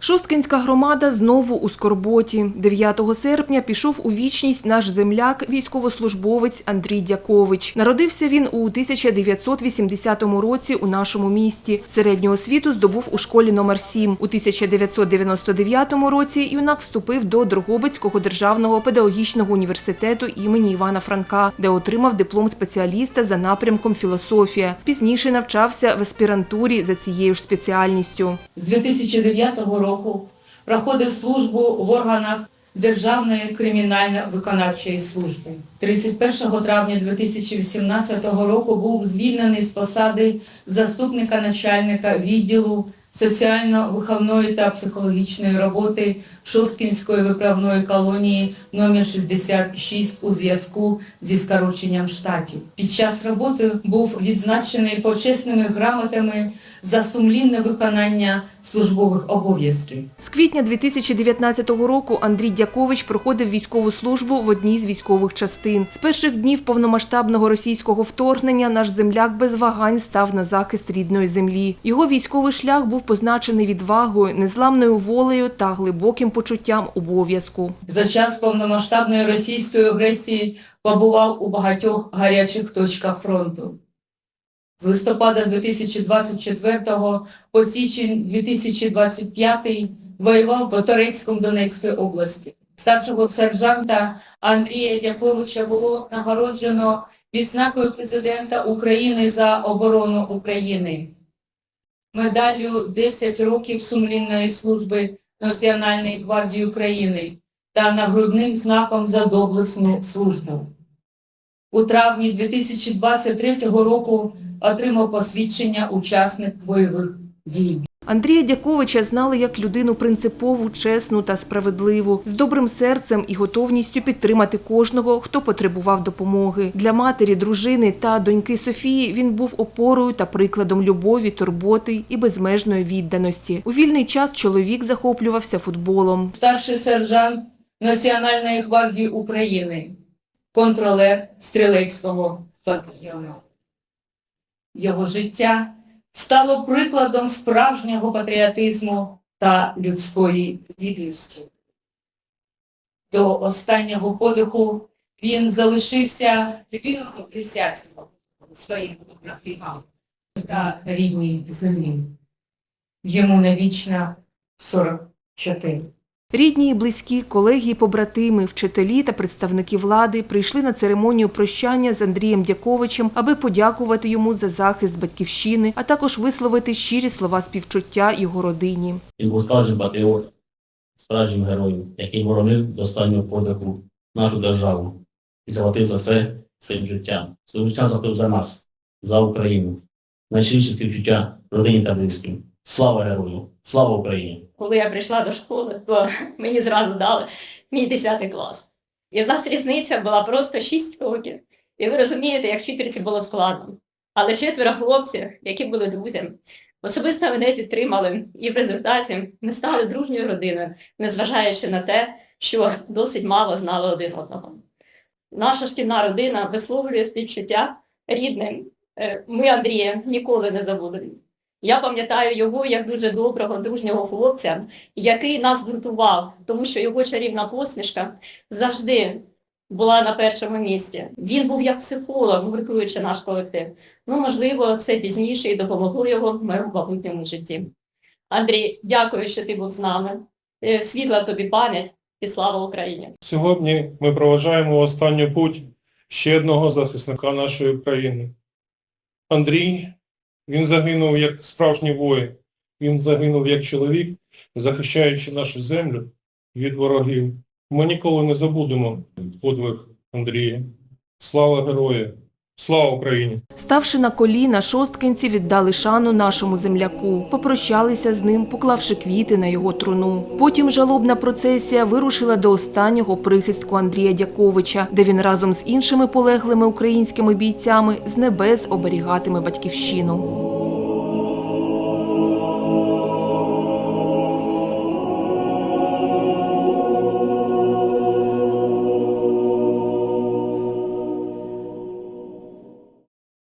Шосткинська громада знову у скорботі. 9 серпня пішов у вічність наш земляк, військовослужбовець Андрій Дякович. Народився він у 1980 році у нашому місті. Середню освіту здобув у школі номер 7 У 1999 році юнак вступив до Дрогобицького державного педагогічного університету імені Івана Франка, де отримав диплом спеціаліста за напрямком філософія. Пізніше навчався в аспірантурі за цією ж спеціальністю. з 2009 року проходив службу в органах Державної кримінально-виконавчої служби. 31 травня 2018 року був звільнений з посади заступника начальника відділу соціально-виховної та психологічної роботи Шосткінської виправної колонії номер 66 у зв'язку зі скороченням штатів. Під час роботи був відзначений почесними грамотами за сумлінне виконання службових обов'язків. З квітня 2019 року Андрій Дякович проходив військову службу в одній з військових частин. З перших днів повномасштабного російського вторгнення наш земляк без вагань став на захист рідної землі. Його військовий шлях був позначений відвагою, незламною волею та глибоким почуттям обов'язку. За час повномасштабної російської агресії побував у багатьох гарячих точках фронту. З листопада 2024 по січень 2025 воював по Торецькому Донецької області. Старшого сержанта Андрія Дяковича було нагороджено відзнакою президента України за оборону України, медаллю 10 років сумлінної служби Національної гвардії України та нагрудним знаком за доблесну службу. У травні 2023 року отримав посвідчення учасник бойових дій. Андрія Дяковича знали як людину принципову, чесну та справедливу, з добрим серцем і готовністю підтримати кожного, хто потребував допомоги. Для матері, дружини та доньки Софії він був опорою та прикладом любові, турботи і безмежної відданості. У вільний час чоловік захоплювався футболом. Старший сержант Національної гвардії України, контролер стрілецького батальйону. Його життя стало прикладом справжнього патріотизму та людської гідності. До останнього подиху він залишився вірно присязям своїм побратимам та рідній землі. Йому навічно 44. Рідні і близькі, колеги і побратими, вчителі та представники влади прийшли на церемонію прощання з Андрієм Дяковичем, аби подякувати йому за захист батьківщини, а також висловити щирі слова співчуття його родині. Він був справжнім патріотом, справжнім героєм, який боронив до останнього подиху нашу державу і заплатив за це своїм життям. Своїм життям заплатив за нас, за Україну. Найщиріше співчуття родині та близьким. Слава герою! Слава Україні! коли я прийшла до школи, то мені зразу дали мій 10 клас. І в нас різниця була просто 6 років. І ви розумієте, як вчительці було складно. Але четверо хлопців, які були друзями, особисто мене підтримали, і в результаті ми стали дружньою родиною, незважаючи на те, що досить мало знали один одного. Наша шкільна родина висловлює співчуття рідним. Е, Ми Андрія ніколи не забудемо. Я пам'ятаю його як дуже доброго, дружнього хлопця, який нас гуртував, тому що його чарівна посмішка завжди була на першому місці. Він був як психолог, гуртуючи наш колектив. Ну, можливо, це пізніше і допомогло його в моєму майбутньому житті. Андрій, дякую, що ти був з нами. Е, Світла тобі пам'ять і слава Україні! Сьогодні ми проважаємо останню путь ще одного захисника нашої країни. Андрій, він загинув як справжній воїн, він загинув як чоловік, захищаючи нашу землю від ворогів. Ми ніколи не забудемо подвиг Андрія. Слава герою! Слава Україні! Ставши на коліна, шосткинці віддали шану нашому земляку, попрощалися з ним, поклавши квіти на його труну. Потім жалобна процесія вирушила до останнього прихистку Андрія Дяковича, де він разом з іншими полеглими українськими бійцями з небес оберігатиме батьківщину.